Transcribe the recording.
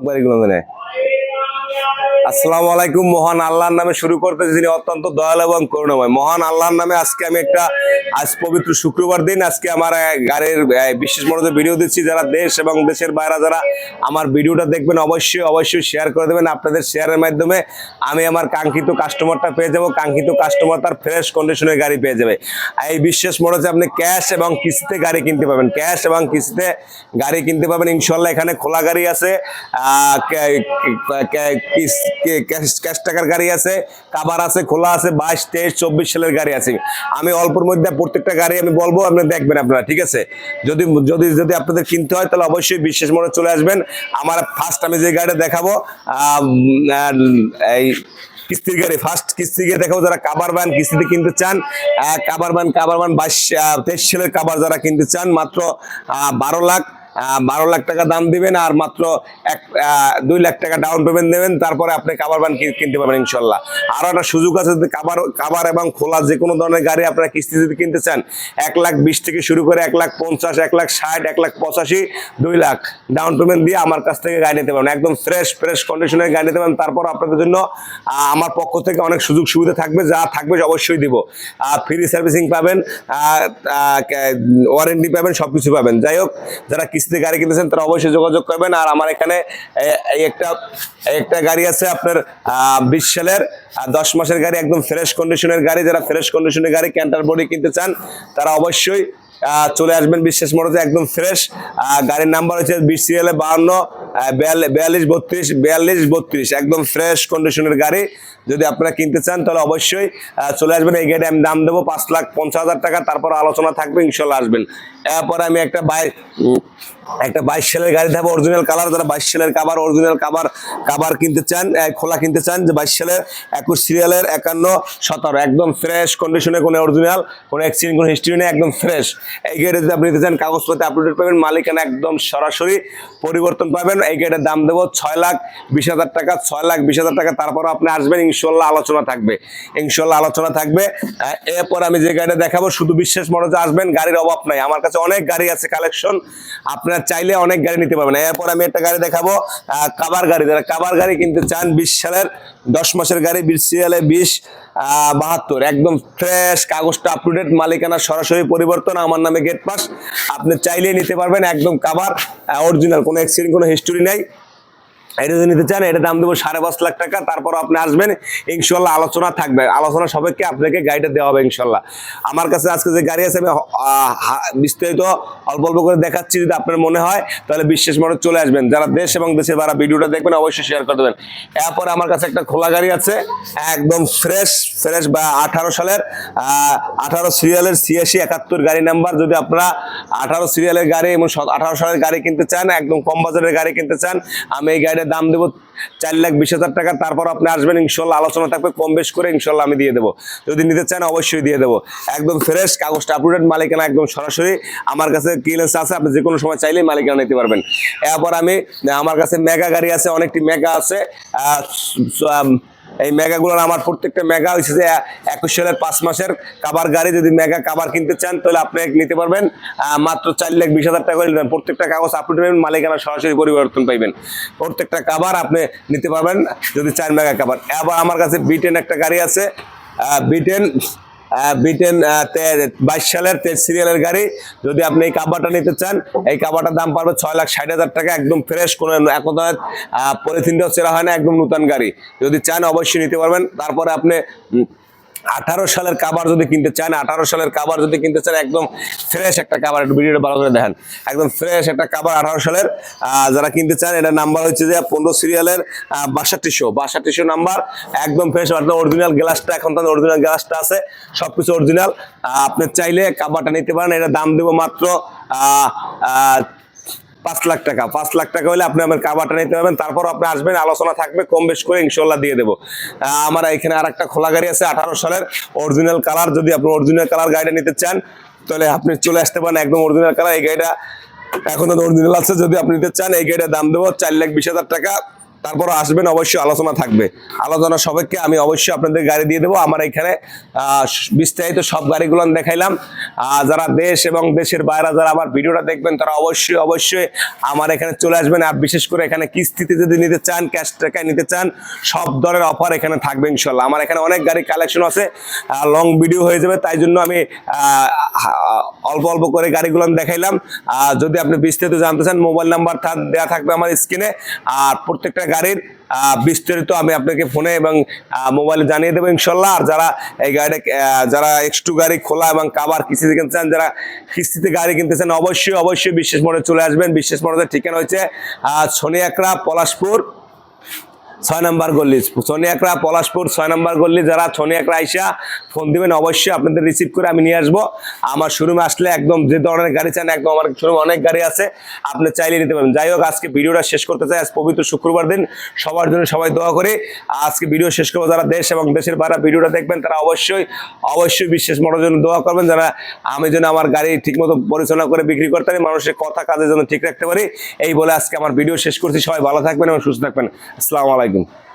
বাড়িগুলো মানে আসসালামু আলাইকুম। মহান আল্লাহর নামে শুরু করতে যিনি অত্যন্ত দয়ালু এবং করুণাময়। মহান আল্লাহর নামে আজকে আমি একটা, আজ পবিত্র শুক্রবার দিন, আজকে আমার গাড়ির বিশেষ মনোযোগ ভিডিও দিচ্ছি। যারা দেশ এবং দেশের বাইরে যারা আমার ভিডিওটা দেখবেন, অবশ্যই অবশ্যই শেয়ার করে দেবেন। আপনাদের শেয়ারের মাধ্যমে আমি আমার কাঙ্ক্ষিত কাস্টমারটা পেয়ে যাব। কাঙ্ক্ষিত কাস্টমার তার ফ্রেশ কন্ডিশনের গাড়ি পেয়ে যাবে। এই বিশেষ মনোযোগ আপনি ক্যাশ এবং কিস্তিতে গাড়ি কিনতে পাবেন। ক্যাশ এবং কিস্তিতে গাড়ি কিনতে পাবেন। ইনশাল্লাহ এখানে খোলা গাড়ি আছে। ক্যাশ ক্যাশ টাকার গাড়ি আছে, কাবার আছে, খোলা আছে, বাইশ, তেইশ, চব্বিশ সালের গাড়ি আছে। আমি অল্পর মধ্যে প্রত্যেকটা গাড়ি আমি বলব, আপনি দেখবেন আপনারা, ঠিক আছে? যদি যদি যদি আপনাদের কিনতে হয়, তাহলে অবশ্যই বিশেষ মোড়ে চলে আসবেন। আমার ফার্স্ট আমি যে গাড়ি দেখাবো এই কিস্তির গাড়ি ফার্স্ট কিস্তি গিয়ে দেখাবো যারা কাবার বান কিস্তিতে কিনতে চান। কাবার বান কাবার বান বাইশ তেইশ সালের কাবার যারা কিনতে চান, মাত্র বারো লাখ। বারো লাখ টাকা দাম দিবেন আর মাত্র এক দুই লাখ টাকা ডাউন পেমেন্ট দেবেন তারপরে আপনি কাবার বান কিনতে পারবেন ইনশাল্লাহ। আরও একটা সুযোগ আছে যদি কাবার কাবার এবং খোলা যে কোনো ধরনের গাড়ি আপনারা কিস্তিতে কিনতে চান, এক লাখ বিশ থেকে শুরু করে এক লাখ পঞ্চাশ, এক লাখ ষাট, এক লাখ পঁচাশি, দুই লাখ ডাউন পেমেন্ট দিয়ে আমার কাছ থেকে গাড়ি নিতে পারবেন। একদম ফ্রেশ ফ্রেশ কন্ডিশনের গাড়ি নিতে পারেন তারপর আপনাদের জন্য আমার পক্ষ থেকে অনেক সুযোগ সুবিধা থাকবে, যা থাকবে অবশ্যই দিব। ফ্রি সার্ভিসিং পাবেন ওয়ারেন্টি পাবেন সব কিছু পাবেন যাই হোক, যারা কিস্তিতে গাড়ি কিনেছেন তারা অবশ্যই যোগাযোগ করবেন। আর আমার এখানে একটা একটা গাড়ি আছে আপনার বিশ সালের দশ মাসের গাড়ি, একদম ফ্রেশ কন্ডিশনের গাড়ি। যারা ফ্রেশ কন্ডিশনের গাড়ি ক্যান্টার বডি কিনতে চান, তারা অবশ্যই চলে আসবেন বিশ্বাস মোড়তে একদম ফ্রেশ গাড়ির নাম্বার হচ্ছে বিশ সিএলে বাহান্ন বিয়াল্লিশ, বত্রিশ বিয়াল্লিশ, বত্রিশ, একদম ফ্রেশ কন্ডিশনের গাড়ি। যদি আপনারা কিনতে চান, তাহলে অবশ্যই চলে আসবেন। এই গাড়ি আমি দাম দেবো পাঁচ লাখ পঞ্চাশ হাজার টাকা। তারপর আলোচনা থাকবে, ইনশাল্লাহ আসবেন। এরপরে আমি একটা বাই একটা বাইশ সালের গাড়ি থাকবে অরিজিনাল কালার যারা বাইশ সালের কাবার অরিজিনাল কাবার কাবার কিনতে চান খোলা কিনতে চান, যে বাইশ সালের, একুশ সিরিয়ালের একান্ন, সতেরো, একদম ফ্রেশ কন্ডিশনে কোনো অরিজিনাল কোনো অ্যাক্সিডেন্ট কোনো হিস্ট্রি নেই, একদম ফ্রেশ এই গাড়ি যদি আপনি নিতে চান, কাগজপত্রে আপডেট পাবেন, মালিকানা একদম সরাসরি পরিবর্তন পাবেন। এই গাড়ির দাম দেবো ছয় লাখ বিশ হাজার টাকা, ছয় লাখ বিশ হাজার টাকা। তারপর আপনি আসবেন ইনশাল্লাহ আলোচনা থাকবে। ইনশাল্লাহ আলোচনা থাকবে। এরপর আমি যে গাড়িটা দেখাবো, শুধু বিশেষ মনোজে আসবেন, গাড়ির অভাব নাই। আমার কাছে অনেক গাড়ি আছে কালেকশন আপনারা চাইলে অনেক গাড়ি নিতে পারবেন। এরপর আমি একটা গাড়ি দেখাবো কাবার গাড়ি। যারা কাবার গাড়ি কিনতে চান, বিশ সালের দশ মাসের গাড়ি, বিশ সিরিয়ালে বিশ বাহাত্তর, একদম ফ্রেশ কাগজটা আপ টু ডেট মালিকানা সরাসরি পরিবর্তন, আমার নামে গেট পাস আপনি চাইলে নিতে পারবেন, একদম কাবার অরিজিনাল কোনো অ্যাক্সিডেন্ট কোনো হিস্টোরি নাই। এটা যদি নিতে চান এটা দাম দেবো সাড়ে পাঁচ লাখ টাকা। তারপর আপনি আসবেন, ইনশাল্লাহ আলোচনা থাকবে। আলোচনা সবাইকে আপনাকে গাড়িটা দেওয়া হবে ইনশাল্লাহ। আমার কাছে আজকে যে গাড়ি আছে, আমি বিস্তারিত অল্প অল্প করে দেখাচ্ছি যদি আপনার মনে হয়, তাহলে বিশেষ মনে চলে আসবেন। যারা দেশ এবং দেশের যারা ভিডিওটা দেখবেন, অবশ্যই শেয়ার করে দেবেন। এরপরে আমার কাছে একটা খোলা গাড়ি আছে, একদম ফ্রেশ ফ্রেশ বা আঠারো সালের আঠারো সিরিয়ালের ছিয়াশি একাত্তর গাড়ি নাম্বার যদি আপনারা আঠারো সিরিয়ালের গাড়ি এবং আঠারো সালের গাড়ি কিনতে চান, একদম কম বাজারের গাড়ি কিনতে চান, আমি এই গাড়ির দাম দেবো চার লাখ বিশ হাজার টাকা, তারপর আপনি আসবেন, ইনশাল্লাহ আলোচনা থাকবে, কম বেশ করে ইনশাল্লাহ আমি দিয়ে দেবো। যদি নিতে চান অবশ্যই দিয়ে দেবো। একদম ফ্রেশ কাগজটা আপডেট মালিকানা একদম সরাসরি আমার কাছে ক্লিয়ারেন্স আছে, আপনি যে কোনো সময় চাইলেই মালিকানা নিতে পারবেন। এরপর আমি, আমার কাছে মেগা গাড়ি আছে, অনেকটি মেগা আছে এই মেগাগুলোর আমার প্রত্যেকটা মেগা হচ্ছে যে একুশ সালের পাঁচ মাসের কাবার গাড়ি। যদি মেগা কাবার কিনতে চান, তাহলে আপনি নিতে পারবেন মাত্র চার লাখ বিশ হাজার টাকা করে নেবেন প্রত্যেকটা কাগজ আপনি নেবেন মালিকানা সরাসরি পরিবর্তন পাইবেন। প্রত্যেকটা কাবার আপনি নিতে পারবেন, যদি চার মেগা কাবার আবার আমার কাছে বিটেন একটা গাড়ি আছে বিটেন বিটেন বাইশ সালের সিরিয়ালের গাড়ি। যদি আপনি এই কাবাটা নিতে চান, এই কাবাটার দাম পারবে ছয় লাখ ষাট হাজার টাকা, একদম ফ্রেশ কোনো এখন পলিথিনটাও চেরা হয় না, একদম নতুন গাড়ি। যদি চান, অবশ্যই নিতে পারবেন। তারপরে আপনি আঠারো সালের কাবার যদি কিনতে চান, আঠারো সালের কাবার যদি কিনতে চান, একদম ফ্রেশ একটা কাবার একটু ভিডিওটা ভালো করে দেখেন। একদম ফ্রেশ একটা কাবার আঠারো সালের যারা কিনতে চান এটা নাম্বার হচ্ছে যে পনেরো সিরিয়ালের বাষট্টিশো বাষট্টিশো নাম্বার একদম ফ্রেশ অরিজিনাল গ্লাসটা এখন তাদের অরিজিনাল গ্লাসটা আছে সব কিছু অরিজিনাল আপনি চাইলে কাবারটা নিতে পারেন এটা দাম দেবো মাত্র পাঁচ লাখ টাকা। পাঁচ লাখ টাকা হলে আপনি আমার কাবাটা নিতে পারবেন তারপর আপনি আসবেন, আলোচনা থাকবে, কম বেশ করে ইনশাল্লাহ দিয়ে দেবো। আমার এখানে আর একটা খোলা গাড়ি আছে, আঠারো সালের অরিজিনাল কালার যদি আপনি অরিজিনাল কালার গাড়িটা নিতে চান, তাহলে আপনি চলে আসতে পারেন একদম অরিজিনাল কালার এই গাড়িটা এখন অরিজিনাল আছে, যদি আপনি নিতে চান, এই গাড়িটার দাম দেবো চার লাখ বিশ হাজার টাকা। তারপরও আসবেন, অবশ্যই আলোচনা থাকবে। আলোচনা সবাইকে আমি অবশ্যই আপনাদের গাড়ি দিয়ে দেবো। আমার এখানে বিস্তারিত সব গাড়িগুলো দেখাইলাম। যারা দেশ এবং দেশের বাইরে যারা আমার ভিডিওটা দেখবেন, তারা অবশ্যই অবশ্যই আমার এখানে চলে আসবেন। আর বিশেষ করে এখানে কিস্তিতে যদি নিতে চান, ক্যাশ টাকায় নিতে চান, সব ধরনের অফার এখানে থাকবে ইনশাল্লাহ আমার এখানে অনেক গাড়ি কালেকশন আছে লং ভিডিও হয়ে যাবে, তাই জন্য আমি অল্প অল্প করে গাড়িগুলো দেখাইলাম। যদি আপনি বিস্তারিত জানতে চান, মোবাইল নাম্বার দেওয়া থাকবে আমার স্ক্রিনে। আর প্রত্যেকটা গাড়ির বিস্তারিত আমি আপনাকে ফোনে এবং মোবাইলে জানিয়ে দেবো ইনশাল্লাহ। আর যারা এই গাড়িটা যারা এক্সটু গাড়ি খোলা এবং কাবার কিস্তিতে কিনতে চান, যারা কিস্তিতে গাড়ি কিনতে চান, অবশ্যই অবশ্যই বিশেষ মোড়ে চলে আসবেন। বিশেষ মোড়ের ঠিকানা হচ্ছে সোনিয়াকড়া পলাশপুর ছয় নম্বর গল্লি সোনিয়াকড়া পলাশপুর, ছয় নম্বর গল্লি যারা সোনিয়াকড়া আইসা ফোন দিবেন, অবশ্যই আপনাদের রিসিভ করে আমি নিয়ে আসব। আমার শোরুমে আসলে একদম যে ধরনের গাড়ি চান, একদম আমার শোরুমে অনেক গাড়ি আছে, আপনি চাইলে নিতে পারেন। যাই হোক, আজকে ভিডিওটা শেষ করতে চাই। আজ পবিত্র শুক্রবার দিন। সবার জন্য সবাই দোয়া করে। আজকে ভিডিও শেষ করব। যারা দেশ এবং দেশের বাইরে ভিডিওটা দেখবেন, তারা অবশ্যই অবশ্যই বিশেষ মোটর জন্য দোয়া করবেন। যারা আমি যেন আমার গাড়ি ঠিকমতো পরিচালনা করে বিক্রি করতে পারি, মানুষের কথা, কাজের জন্য ঠিক রাখতে পারি, এই বলে আজকে আমার ভিডিও শেষ করছি। সবাই ভালো থাকবেন এবং সুস্থ থাকবেন। আসসালামু আলাইকুম